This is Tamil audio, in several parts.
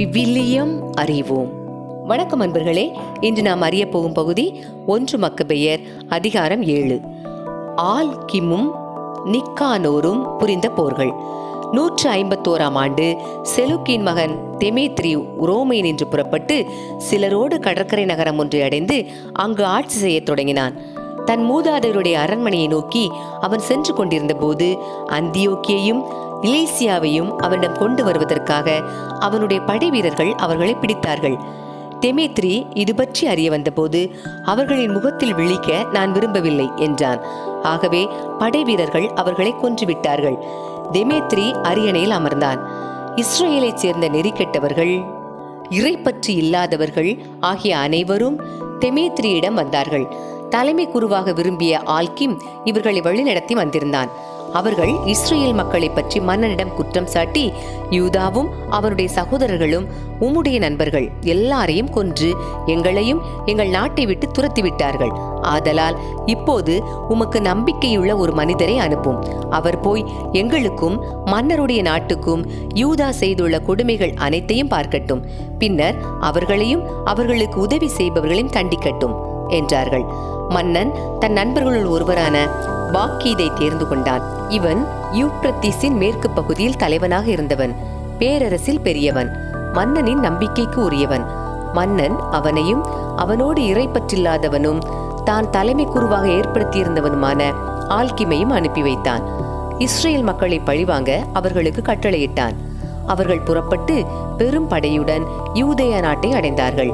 விவிலியம் அறிவோம். வணக்கம் அன்பர்களே இன்று நாம் அறிய போகும் பகுதி ஒன்று மக்கபெயர் அதிகாரம் ஏழு. ஆல் கிமும் நிக்கானோரும் புரிந்த போர்கள். நூற்று ஐம்பத்தோராம் ஆண்டு செலுக்கின் மகன் தெமேத்ரி ரோமை நின்று புறப்பட்டு சிலரோடு கடற்கரை நகரம் ஒன்றை அடைந்து அங்கு ஆட்சி செய்யத் தொடங்கினான். தன் மூதாதையருடைய அரண்மனையை நோக்கி அவன் சென்று கொண்டிருந்த போது அந்தியோக்கியையும் இலேசியாவையும் அவனிடம் கொண்டு வருவதற்காக அவனுடைய படை வீரர்கள் அவர்களை பிடித்தார்கள். தெமேத்ரி இது பற்றி அறிய வந்தபோது அவர்களின் முகத்தில் விழிக்க நான் விரும்பவில்லை என்றான். ஆகவே படை வீரர்கள் அவர்களை கொன்றுவிட்டார்கள். தெமேத்ரி அரியணையில் அமர்ந்தான். இஸ்ரேலைச் சேர்ந்த நெறிக்கெட்டவர்கள் இறைப்பற்று இல்லாதவர்கள் ஆகிய அனைவரும் தெமேத்ரியிடம் வந்தார்கள். தலைமை குருவாக விரும்பிய ஆல்கிம் இவர்களை வழிநடத்தி வந்திருந்தான். அவர்கள் இஸ்ரேல் மக்களை பற்றி மன்னனிடம் குற்றம் சாட்டி யூதாவும் அவருடைய சகோதரர்களும் உம்முடைய நண்பர்கள் எல்லாரையும் கொன்று எங்களையும் எங்கள் நாட்டை விட்டு துரத்தி விட்டார்கள் ஆதலால் இப்போது உமக்கு நம்பிக்கையுள்ள ஒரு மனிதரை அனுப்பும். அவர் போய் எங்களுக்கும் மன்னருடைய நாட்டுக்கும் யூதா செய்துள்ள கொடுமைகள் அனைத்தையும் பார்க்கட்டும். பின்னர் அவர்களையும் அவர்களுக்கு உதவி செய்பவர்களையும் தண்டிக்கட்டும் என்றார்கள். மன்னன் தன் நண்பர்களுள் ஒருவரான பாக்கீதை தேர்ந்து கொண்டான். இவன் யூப்ரத்தீஸின் மேற்கு பகுதியில் தலைவனாக இருந்தவன் பேரரசில் பெரியவன் மன்னனின் நம்பிக்கைக்கு உரியவன். மன்னன் அவனையும் அவனோடு இறைப்பற்றில்லாதவனும் தான் தலைமை குருவாக ஏற்படுத்தியிருந்தவனுமான ஆல்கிமையும் அனுப்பி வைத்தான். இஸ்ரேல் மக்களை பழிவாங்க அவர்களுக்கு கட்டளையிட்டான். அவர்கள் புறப்பட்டு பெரும் படையுடன் யூதேய நாட்டை அடைந்தார்கள்.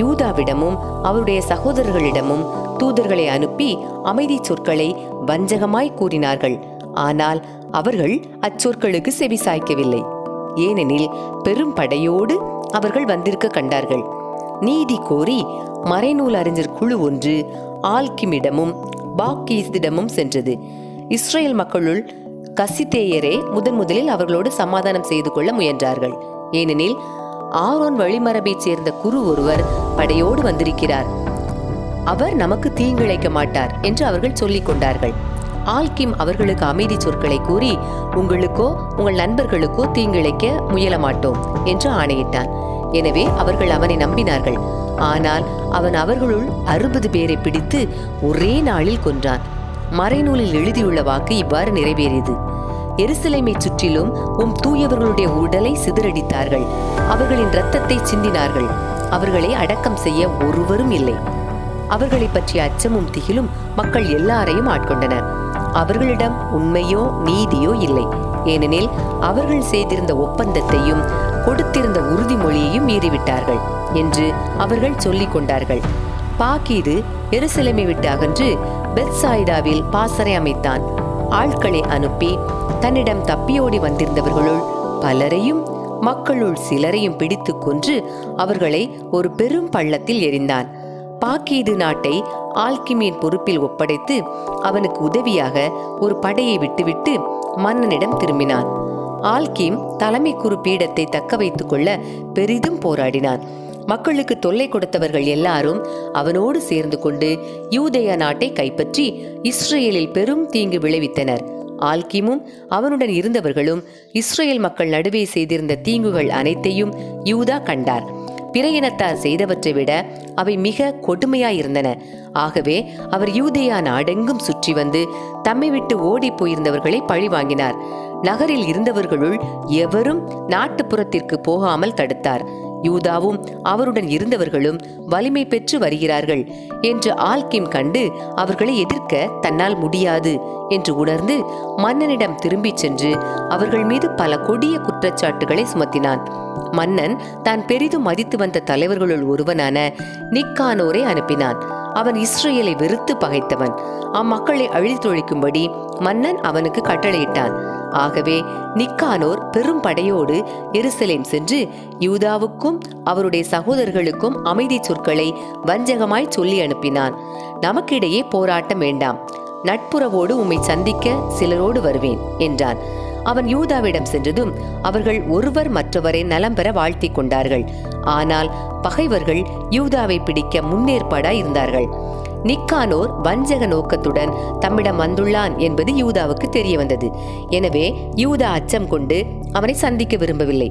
யூதாவிடமும் அவருடைய சகோதரர்களிடமும் தூதர்களை அனுப்பி அமைதி சொற்களை வஞ்சகமாய் கூறினார்கள். ஆனால் அவர்கள் அச்சொற்களுக்கு செவி சாய்க்கவில்லை. ஏனெனில் பெரும் படையோடு அவர்கள் வந்திருக்க கண்டார்கள். நீதி கோரி மறைநூல் அறிஞர் குழு ஒன்று ஆல்கிமிடமும் பாக்கீஸ்திடமும் சென்றது. இஸ்ரேல் மக்களுள் கசிதேயரே முதன் முதலில் அவர்களோடு சமாதானம் செய்து கொள்ள முயன்றார்கள். ஏனெனில் ஆரோன் வழிமரபைச் சேர்ந்த குரு ஒருவர் படையோடு வந்திருக்கிறார். அவர் நமக்கு தீங்கிழைக்க மாட்டார் என்று அவர்கள் சொல்லிக் கொண்டார்கள். ஆல்கிம் அவர்களுக்கு அமைதி சொற்களை கூறி உங்களுக்கோ உங்கள் நண்பர்களுக்கோ தீங்கிழைக்க முயல மாட்டோம் என்று ஆணையிட்டான். எனவே அவர்கள் அவனை நம்பினார்கள். ஆனால் அவன் அவர்களுள் அறுபது பேரை பிடித்து ஒரே நாளில் கொன்றான். மறைநூலில் எழுதியுள்ள வாக்கு இவ்வாறு நிறைவேறியது. எருசலேமை சுற்றிலும் உம் தூயவர்களுடைய உடலை சிதறடித்தார்கள். அவர்களின் இரத்தத்தை சிந்தினார்கள். அவர்களை அடக்கம் செய்ய ஒருவரும் இல்லை. அவர்களை பற்றிய அச்சமும் திகிலும் மக்கள் எல்லாரையும் ஆட்கொண்டன. அவர்களிடம் உண்மையோ நீதியோ இல்லை. ஏனெனில் அவர்கள் செய்திருந்த ஒப்பந்தத்தையும் கொடுத்திருந்த உறுதிமொழியையும் மீறிவிட்டார்கள் என்று அவர்கள் சொல்லிக் கொண்டார்கள். பாக்கீது எருசலேமை விட்டு அகன்று பெத்சாயிதாவில் பாசறை அமைத்தான். ஆட்களை அனுப்பி தன்னிடம் தப்பியோடி வந்திருந்தவர்களுள் பலரையும் மக்களுள் சிலரையும் பிடித்து கொன்று அவர்களை ஒரு பெரும் பள்ளத்தில் எறிந்தான். பாக்கீது நாட்டை ஆல்கிமியின் பொறுப்பில் ஒப்படைத்து அவனுக்கு உதவியாக ஒரு படையை விட்டுவிட்டு மன்னனிடம் திரும்பினான். ஆல்கிம் தலைமை குரு பீடத்தை தக்க வைத்துக் கொள்ள பெரிதும் போராடினான். மக்களுக்கு தொல்லை கொடுத்தவர்கள் எல்லாரும் அவனோடு சேர்ந்து கொண்டு யூதேய நாட்டை கைப்பற்றி இஸ்ரேலில் பெரும் தீங்கு விளைவித்தனர். ஆல்கிமும் அவனுடன் இருந்தவர்களும் இஸ்ரேல் மக்கள் நடுவே செய்திருந்த தீங்குகள் அனைத்தையும் யூதா கண்டார். பிற இனத்தார் செய்தவற்றை விட அவை மிக கொடுமையாயிருந்தன. ஆகவே அவர் யூதேயா நாடெங்கும் சுற்றி வந்து தம்மை விட்டு ஓடி போயிருந்தவர்களை பழி வாங்கினார். நகரில் இருந்தவர்களுள் எவரும் நாட்டுப்புறத்திற்கு போகாமல் தடுத்தார். யூதாவும் அவருடன் இருந்தவர்களும் வலிமை பெற்று வருகிறார்கள் என்று ஆல்கிம் கண்டு அவர்களை எதிர்க்க தன்னால் முடியாது என்று உணர்ந்து மன்னனிடம் திரும்பிச் சென்று அவர்கள் மீது பல கொடிய குற்றச்சாட்டுகளை சுமத்தினான். மன்னன் தான் பெரிதும் மதித்து வந்த தலைவர்களுள் ஒருவனான நிக்கானோரை அனுப்பினான். அவன் இஸ்ரேலை வெறுத்து பகைத்தவன். அம்மக்களை அழித்தொழிக்கும்படி மன்னன் அவனுக்கு கட்டளையிட்டான். ஆகவே நிக்கானோர் பெரும் படையோடு எருசலேம் சென்று யூதாவுக்கும் அவருடைய சகோதரர்களுக்கும் அமைதி சொற்களை வஞ்சகமாய் சொல்லி அனுப்பினான். நமக்கிடையே போராட்டம் வேண்டாம். நட்புறவோடு உம்மை சந்திக்க சிலரோடு வருவேன் என்றான். அவன் யூதாவிடம் சென்றதும் அவர்கள் ஒருவர் மற்றவரை நலம் பெற வாழ்த்தி கொண்டார்கள். ஆனால் பகைவர்கள் யூதாவை பிடிக்க முன்னேற்பாடாய் இருந்தார்கள் நிக்கானோர் வஞ்சக நோக்கத்துடன் தம்மிடம் வந்துள்ளான் என்பது யூதாவுக்கு தெரிய வந்தது எனவே யூதா அச்சம் கொண்டு அவனை சந்திக்க விரும்பவில்லை.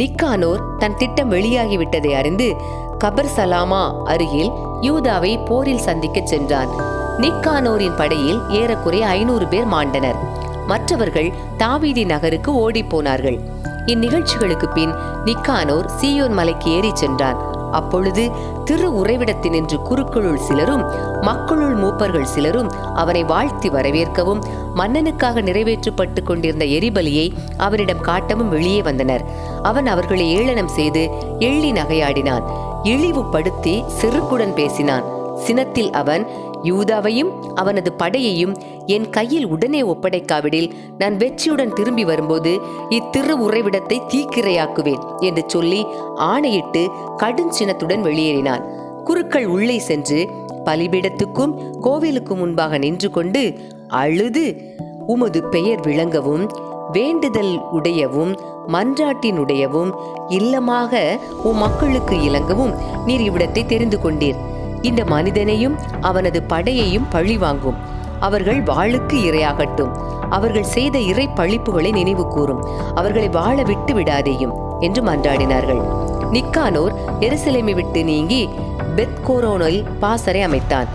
நிக்கானோர் தன் திட்டம் வெளியாகிவிட்டதை அறிந்து கபர் சலாமா அருகில் யூதாவை போரில் சந்திக்கச் சென்றான். நிக்கானோரின் படையில் ஏறக்குறைய ஐநூறு பேர் மாண்டனர். மற்றவர்கள் தாவீதி நகருக்கு ஓடிப் போனார்கள் இந்நிகழ்ச்சிகளுக்கு பின் நிக்கானோர் சீயோன் மலைக்கு ஏறிச் சென்றான். அப்பொழுது திரு உறைவிடத்தினின்று குருக்களுள் சிலரும் மக்களுள் மூப்பர்கள் சிலரும் அவனை வாழ்த்தி வரவேற்கவும் மன்னனுக்காக நிறைவேற்றப்பட்டு கொண்டிருந்த எரிபலியை அவனிடம் காட்டவும் வெளியே வந்தனர். அவன் அவர்களை ஏளனம் செய்து எள்ளி நகையாடினான். இழிவுபடுத்தி செருக்குடன் பேசினான். சினத்தில் அவன் யூதாவையும் அவனது படையையும் என் கையில் உடனே ஒப்படைக்காவிடில் நான் வெற்றியுடன் திரும்பி வரும்போது இத்திரு உறைவிடத்தை தீக்கிரையாக்குவேன் என்று சொல்லி ஆணையிட்டு கடுஞ்சினத்துடன் வெளியேறினான். குருக்கள் உள்ளே சென்று பலிபீடத்துக்கும் கோவிலுக்கும் முன்பாக நின்று கொண்டு அழுது உமது பெயர் விளங்கவும் வேண்டுதல் உடையவும் மன்றாட்டினுடையவும் இல்லமாக உம் மக்களுக்கு இலங்கவும் நீர் இவ்விடத்தை தெரிந்து கொண்டீர். இந்த மனிதனையும் அவனது படையையும் பழிவாங்கும். அவர்கள் வாளுக்கு இரையாகட்டும். அவர்கள் செய்த இறை பழிப்புகளை நினைவு கூறும் அவர்களை வாழ விட்டு விடாதேயும் என்று மன்றாடினார்கள். நிக்கானோர் எருசலேமை விட்டு நீங்கி பெத்கோரோனில் பாசறை அமைத்தான்.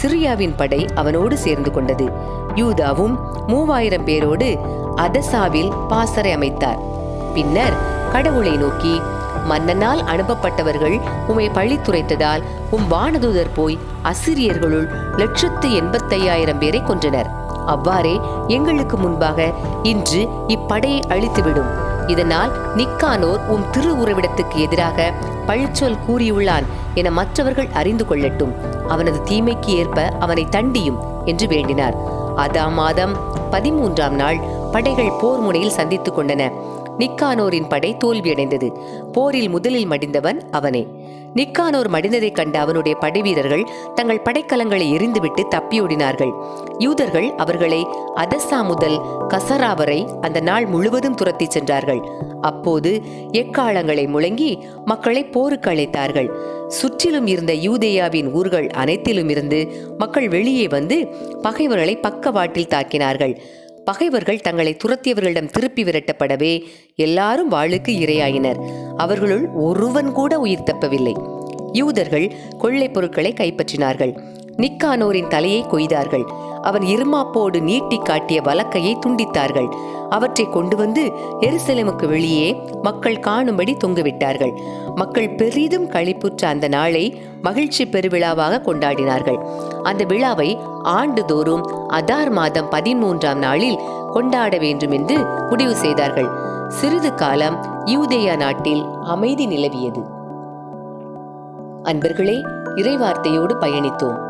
சிரியாவின் படை அவனோடு சேர்ந்து கொண்டது. யூதாவும் மூவாயிரம் பேரோடு அதசாவில் பாசறை அமைத்தார். பின்னர் கடவுளை நோக்கி மன்னனால் அனுப்பப்பட்டவர்கள் உம்மை பழித்துரைத்ததால் உம் வானதூதர் போய் அசிரியர்களுள் லட்சத்து எண்பத்தையாயிரம் பேரை கொன்றனர். அவ்வாறே எங்களுக்கு முன்பாக இன்று இப்படையை அழித்துவிடும். இதனால் நிக்கானோர் உம் திரு உறவிடத்துக்கு எதிராக பழிச்சொல் கூறியுள்ளான் என மற்றவர்கள் அறிந்து கொள்ளட்டும். அவனது தீமைக்கு ஏற்ப அவனை தண்டியும் என்று வேண்டினார். அதாம் மாதம் பதிமூன்றாம் நாள் படைகள் போர் முனையில் சந்தித்துக் கொண்டன. நிக்கானோரின் படை தோல்வியடைந்தது. போரில் முதலில் மடிந்தவன் அவனே. நிக்கானோர் மடிந்ததைக் கண்ட அவனுடைய படைவீரர்கள் தங்கள் படைக்கலங்களை எரிந்துவிட்டு தப்பியோடினார்கள். யூதர்கள் அவர்களை அதசா முதல் கசரா வரை அந்த நாள் முழுவதும் துரத்தி சென்றார்கள். அப்போது எக்காலங்களை முழங்கி மக்களை போருக்கு அழைத்தார்கள். சுற்றிலும் இருந்த யூதேயாவின் ஊர்கள் அனைத்திலும் இருந்து மக்கள் வெளியே வந்து பகைவர்களை பக்கவாட்டில் தாக்கினார்கள். பகைவர்கள் தங்களை துரத்தியவர்களிடம் திருப்பி விரட்டப்படவே எல்லாரும் வாளுக்கு இரையாயினர். அவர்களுள் ஒருவன் கூட உயிர் தப்பவில்லை. யூதர்கள் கொள்ளைப் பொருட்களை கைப்பற்றினார்கள். நிக்கானோரின் தலையை கொய்தார்கள். அவன் இருமாப்போடு நீட்டி காட்டிய வலக்கையை துண்டித்தார்கள். அவற்றை கொண்டு வந்து எருசலேமுக்கு வெளியே மக்கள் காணும்படி தொங்குவிட்டார்கள். மக்கள் பெரிதும் களிப்புற்ற அந்த நாளை மகிழ்ச்சி பெருவிழாவாக கொண்டாடினார்கள். அந்த விழாவை ஆண்டுதோறும் அதார் மாதம் பதிமூன்றாம் நாளில் கொண்டாட வேண்டும் என்று முடிவு செய்தார்கள். சிறிது காலம் யூதேயா நாட்டில் அமைதி நிலவியது. அன்பர்களே இறைவார்த்தையோடு பயணித்தோம்.